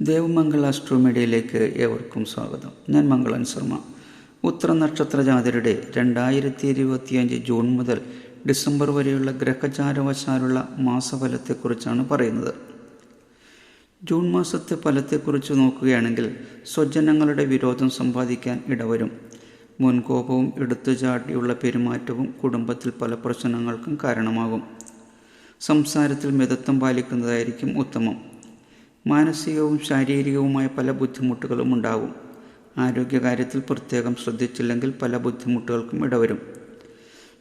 ദേവമംഗൾ അസ്ട്രോമീഡിയയിലേക്ക് ഏവർക്കും സ്വാഗതം. ഞാൻ മംഗളൻ ശർമ്മ. ഉത്തര നക്ഷത്ര ജാതരുടെ രണ്ടായിരത്തി ഇരുപത്തിയഞ്ച് ജൂൺ മുതൽ ഡിസംബർ വരെയുള്ള ഗ്രഹചാരവശാലുള്ള മാസഫലത്തെക്കുറിച്ചാണ് പറയുന്നത്. ജൂൺ മാസത്തെ ഫലത്തെക്കുറിച്ച് നോക്കുകയാണെങ്കിൽ സ്വജനങ്ങളുടെ വിരോധം സമ്പാദിക്കാൻ ഇടവരും. മുൻകോപവും എടുത്തുചാട്ടിയുള്ള പെരുമാറ്റവും കുടുംബത്തിൽ പല പ്രശ്നങ്ങൾക്കും കാരണമാകും. സംസാരത്തിൽ മിതത്വം പാലിക്കുന്നതായിരിക്കും ഉത്തമം. മാനസികവും ശാരീരികവുമായ പല ബുദ്ധിമുട്ടുകളും ഉണ്ടാകും. ആരോഗ്യകാര്യത്തിൽ പ്രത്യേകം ശ്രദ്ധിച്ചില്ലെങ്കിൽ പല ബുദ്ധിമുട്ടുകൾക്കും ഇടവരും.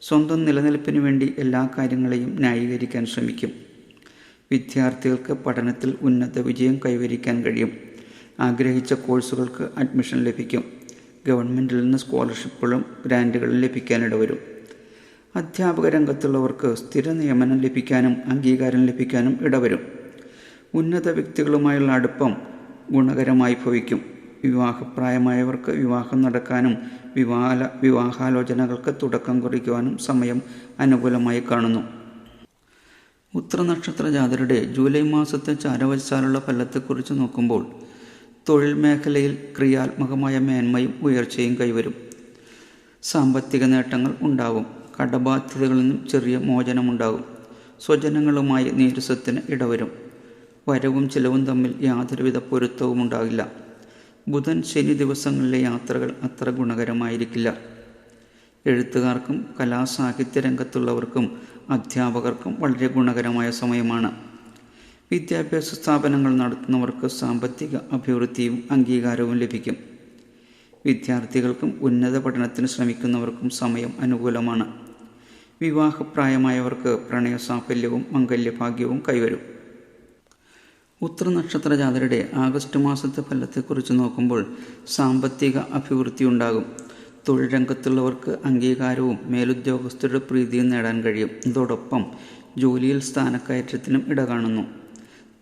സ്വന്തം നിലനിൽപ്പിന് വേണ്ടി എല്ലാ കാര്യങ്ങളെയും ന്യായീകരിക്കാൻ ശ്രമിക്കും. വിദ്യാർത്ഥികൾക്ക് പഠനത്തിൽ ഉന്നത വിജയം കൈവരിക്കാൻ കഴിയും. ആഗ്രഹിച്ച കോഴ്സുകൾക്ക് അഡ്മിഷൻ ലഭിക്കും. ഗവൺമെന്റിൽ നിന്ന് സ്കോളർഷിപ്പുകളും ഗ്രാന്റുകളും ലഭിക്കാനിടവരും അധ്യാപക രംഗത്തുള്ളവർക്ക് സ്ഥിര നിയമനം ലഭിക്കാനും അംഗീകാരം ലഭിക്കാനും ഇടവരും. ഉന്നത വ്യക്തികളുമായുള്ള അടുപ്പം ഗുണകരമായി ഭവിക്കും. വിവാഹപ്രായമായവർക്ക് വിവാഹം നടക്കാനും വിവാഹ വിവാഹാലോചനകൾക്ക് തുടക്കം കുറിക്കുവാനും സമയം അനുകൂലമായി കാണുന്നു. ഉത്തരനക്ഷത്ര ജാതരുടെ ജൂലൈ മാസത്തെ ചാരവച്ചാലുള്ള ഫലത്തെക്കുറിച്ച് നോക്കുമ്പോൾ തൊഴിൽ മേഖലയിൽ ക്രിയാത്മകമായ മേന്മയും ഉയർച്ചയും കൈവരും. സാമ്പത്തിക നേട്ടങ്ങൾ ഉണ്ടാകും കടബാധ്യതകളിൽ നിന്നും ചെറിയ മോചനമുണ്ടാകും സ്വജനങ്ങളുമായി നീരസത്തിന് ഇടവരും. വരവും ചിലവും തമ്മിൽ യാതൊരുവിധ പൊരുത്തവും ഉണ്ടാകില്ല. ബുധൻ ശനി ദിവസങ്ങളിലെ യാത്രകൾ അത്ര ഗുണകരമായിരിക്കില്ല. എഴുത്തുകാർക്കും കലാസാഹിത്യ രംഗത്തുള്ളവർക്കും അധ്യാപകർക്കും വളരെ ഗുണകരമായ സമയമാണ്. വിദ്യാഭ്യാസ സ്ഥാപനങ്ങൾ നടത്തുന്നവർക്ക് സാമ്പത്തിക അഭിവൃദ്ധിയും അംഗീകാരവും ലഭിക്കും. വിദ്യാർത്ഥികൾക്കും ഉന്നത പഠനത്തിന് ശ്രമിക്കുന്നവർക്കും സമയം അനുകൂലമാണ്. വിവാഹപ്രായമായവർക്ക് പ്രണയസാഫല്യവും മംഗല്യഭാഗ്യവും കൈവരും. ഉത്തരനക്ഷത്ര ജാതരുടെ ആഗസ്റ്റ് മാസത്തെ ഫലത്തെക്കുറിച്ച് നോക്കുമ്പോൾ സാമ്പത്തിക അഭിവൃദ്ധി ഉണ്ടാകും തൊഴിൽ രംഗത്തുള്ളവർക്ക് അംഗീകാരവും മേലുദ്യോഗസ്ഥരുടെ പ്രീതിയും നേടാൻ കഴിയും. ഇതോടൊപ്പം ജോലിയിൽ സ്ഥാനക്കയറ്റത്തിനും ഇട കാണുന്നു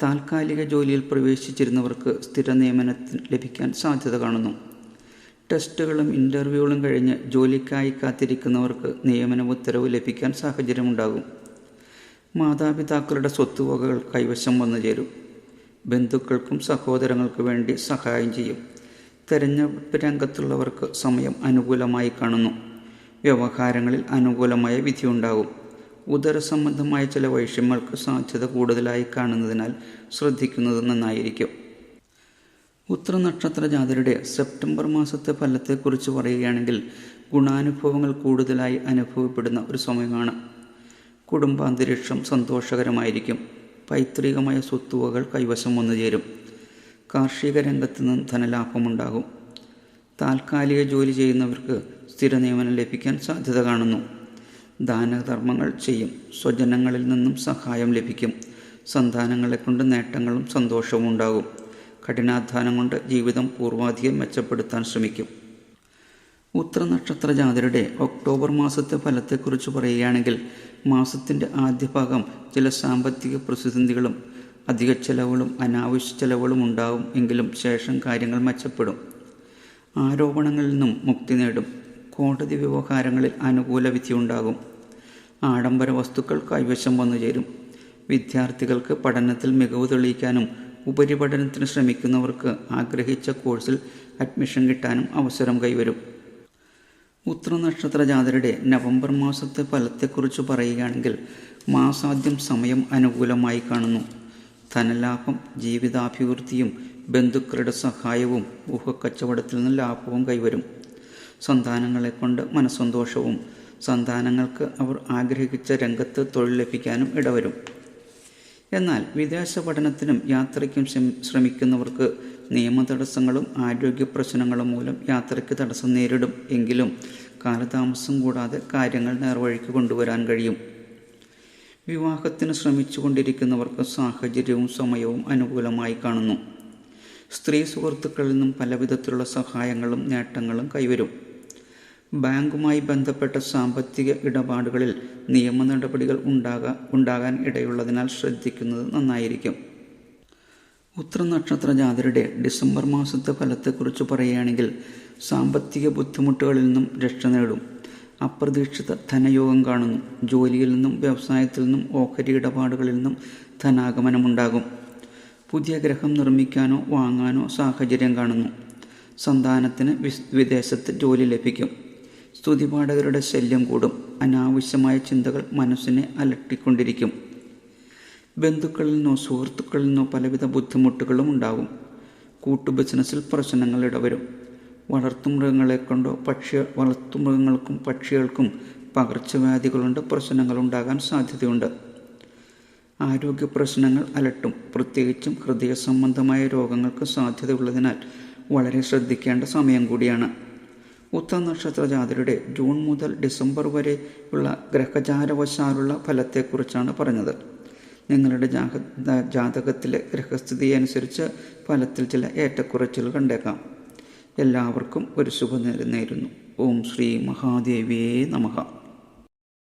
താൽക്കാലിക ജോലിയിൽ പ്രവേശിച്ചിരുന്നവർക്ക് സ്ഥിര നിയമനത്തിന് ലഭിക്കാൻ സാധ്യത കാണുന്നു. ടെസ്റ്റുകളും ഇന്റർവ്യൂകളും കഴിഞ്ഞ് ജോലിക്കായി കാത്തിരിക്കുന്നവർക്ക് നിയമന ഉത്തരവ് ലഭിക്കാൻ സാഹചര്യമുണ്ടാകും. മാതാപിതാക്കളുടെ സ്വത്തുവകകൾ കൈവശം വന്നു ചേരും. ബന്ധുക്കൾക്കും സഹോദരങ്ങൾക്ക് വേണ്ടി സഹായം ചെയ്യും. തെരഞ്ഞെടുപ്പ് രംഗത്തുള്ളവർക്ക് സമയം അനുകൂലമായി കാണുന്നു. വ്യവഹാരങ്ങളിൽ അനുകൂലമായ വിധിയുണ്ടാകും ഉദരസംബന്ധമായ ചില വൈഷമ്യങ്ങൾക്ക് സാധ്യത കൂടുതലായി കാണുന്നതിനാൽ ശ്രദ്ധിക്കുന്നത് നന്നായിരിക്കും. ഉത്തരനക്ഷത്ര ജാതരുടെ സെപ്റ്റംബർ മാസത്തെ ഫലത്തെക്കുറിച്ച് പറയുകയാണെങ്കിൽ ഗുണാനുഭവങ്ങൾ കൂടുതലായി അനുഭവപ്പെടുന്ന ഒരു സമയമാണ്. കുടുംബാന്തരീക്ഷം സന്തോഷകരമായിരിക്കും. പൈതൃകമായ സ്വത്തുവകൾ കൈവശം വന്നു ചേരും. കാർഷിക രംഗത്ത് നിന്ന് ധനലാഭമുണ്ടാകും. താൽക്കാലിക ജോലി ചെയ്യുന്നവർക്ക് സ്ഥിര നിയമനം ലഭിക്കാൻ സാധ്യത കാണുന്നു. ദാനധർമ്മങ്ങൾ ചെയ്യും. സ്വജനങ്ങളിൽ നിന്നും സഹായം ലഭിക്കും. സന്താനങ്ങളെ കൊണ്ട് നേട്ടങ്ങളും സന്തോഷവും ഉണ്ടാകും. കഠിനാധ്വാനം കൊണ്ട് ജീവിതം പൂർവാധികം മെച്ചപ്പെടുത്താൻ ശ്രമിക്കും. ഉത്തരനക്ഷത്ര ജാതരുടെ ഒക്ടോബർ മാസത്തെ ഫലത്തെക്കുറിച്ച് പറയുകയാണെങ്കിൽ മാസത്തിന്റെ ആദ്യ ഭാഗം ചില സാമ്പത്തിക പ്രതിസന്ധികളും അധിക ചെലവുകളും അനാവശ്യ ചെലവുകളും ഉണ്ടാവും എങ്കിലും ശേഷം കാര്യങ്ങൾ മെച്ചപ്പെടും. ആരോപണങ്ങളിൽ നിന്നും മുക്തി നേടും. കോടതി വ്യവഹാരങ്ങളിൽ അനുകൂല വിധി ഉണ്ടാകും ആഡംബര വസ്തുക്കൾ കൈവശം വന്നു ചേരും. വിദ്യാർത്ഥികൾക്ക് പഠനത്തിൽ മികവ് തെളിയിക്കാനും ഉപരിപഠനത്തിന് ശ്രമിക്കുന്നവർക്ക് ആഗ്രഹിച്ച കോഴ്സിൽ അഡ്മിഷൻ കിട്ടാനും അവസരം കൈവരും. ഉത്തരനക്ഷത്ര ജാതരുടെ നവംബർ മാസത്തെ ഫലത്തെക്കുറിച്ച് പറയുകയാണെങ്കിൽ മാസാദ്യം സമയം അനുകൂലമായി കാണുന്നു. ധനലാഭം ജീവിതാഭിവൃദ്ധിയും ബന്ധുക്കളുടെ സഹായവും ഊഹക്കച്ചവടത്തിൽ നിന്ന് ലാഭവും കൈവരും. സന്താനങ്ങളെ കൊണ്ട് മനസ്സന്തോഷവും സന്താനങ്ങൾക്ക് അവർ ആഗ്രഹിച്ച രംഗത്ത് തൊഴിൽ ലഭിക്കാനും ഇടവരും. എന്നാൽ വിദേശ പഠനത്തിനും യാത്രയ്ക്കും ശ്രമിക്കുന്നവർക്ക് നിയമതടസ്സങ്ങളും ആരോഗ്യ പ്രശ്നങ്ങളും മൂലം യാത്രയ്ക്ക് തടസ്സം നേരിടും. എങ്കിലും കാലതാമസം കൂടാതെ കാര്യങ്ങൾ നേർവഴിക്ക് കൊണ്ടുവരാൻ കഴിയും. വിവാഹത്തിന് ശ്രമിച്ചു കൊണ്ടിരിക്കുന്നവർക്ക് സാഹചര്യവും സമയവും അനുകൂലമായി കാണുന്നു. സ്ത്രീ സുഹൃത്തുക്കളിൽ നിന്നും പലവിധത്തിലുള്ള സഹായങ്ങളും നേട്ടങ്ങളും കൈവരും. ബാങ്കുമായി ബന്ധപ്പെട്ട സാമ്പത്തിക ഇടപാടുകളിൽ നിയമ നടപടികൾ ഉണ്ടാകാൻ ഇടയുള്ളതിനാൽ ശ്രദ്ധിക്കുന്നത് നന്നായിരിക്കും. ഉത്തരനക്ഷത്ര ജാതരുടെ ഡിസംബർ മാസത്തെ ഫലത്തെക്കുറിച്ച് പറയുകയാണെങ്കിൽ സാമ്പത്തിക ബുദ്ധിമുട്ടുകളിൽ നിന്നും രക്ഷ നേടും. അപ്രതീക്ഷിത ധനയോഗം കാണുന്നു. ജോലിയിൽ നിന്നും വ്യവസായത്തിൽ നിന്നും ഓഹരി ഇടപാടുകളിൽ നിന്നും ധനാഗമനമുണ്ടാകും. പുതിയ ഗ്രഹം നിർമ്മിക്കാനോ വാങ്ങാനോ സാഹചര്യം കാണുന്നു. സന്താനത്തിന് വിസ് വിദേശത്ത് ജോലി ലഭിക്കും. സ്തുതിപാഠകരുടെ ശല്യം കൂടും. അനാവശ്യമായ ചിന്തകൾ മനസ്സിനെ അലട്ടിക്കൊണ്ടിരിക്കും. ബന്ധുക്കളിൽ നിന്നോ സുഹൃത്തുക്കളിൽ നിന്നോ പലവിധ ബുദ്ധിമുട്ടുകളും ഉണ്ടാകും. കൂട്ടു ബിസിനസ്സിൽ പ്രശ്നങ്ങൾ ഇടവരും. വളർത്തുമൃഗങ്ങളെ കൊണ്ടോ പക്ഷി വളർത്തുമൃഗങ്ങൾക്കും പക്ഷികൾക്കും പകർച്ചവ്യാധികളുണ്ട് പ്രശ്നങ്ങൾ ഉണ്ടാകാൻ സാധ്യതയുണ്ട്. ആരോഗ്യ പ്രശ്നങ്ങൾ അലട്ടും. പ്രത്യേകിച്ചും ഹൃദയ സംബന്ധമായ രോഗങ്ങൾക്ക് സാധ്യതയുള്ളതിനാൽ വളരെ ശ്രദ്ധിക്കേണ്ട സമയം കൂടിയാണ്. ഉത്ത നക്ഷത്ര ജാതരുടെ ജൂൺ മുതൽ ഡിസംബർ വരെയുള്ള ഗ്രഹചാരവശാലുള്ള ഫലത്തെക്കുറിച്ചാണ് പറഞ്ഞത്. നിങ്ങളുടെ ജാതകത്തിലെ ഗ്രഹസ്ഥിതി അനുസരിച്ച് ഫലത്തിൽ ചില ഏറ്റക്കുറച്ചിൽ കണ്ടേക്കാം. എല്ലാവർക്കും ഒരു ശുഭ നേരുന്നു. ഓം ശ്രീ മഹാദേവിയേ നമഃ.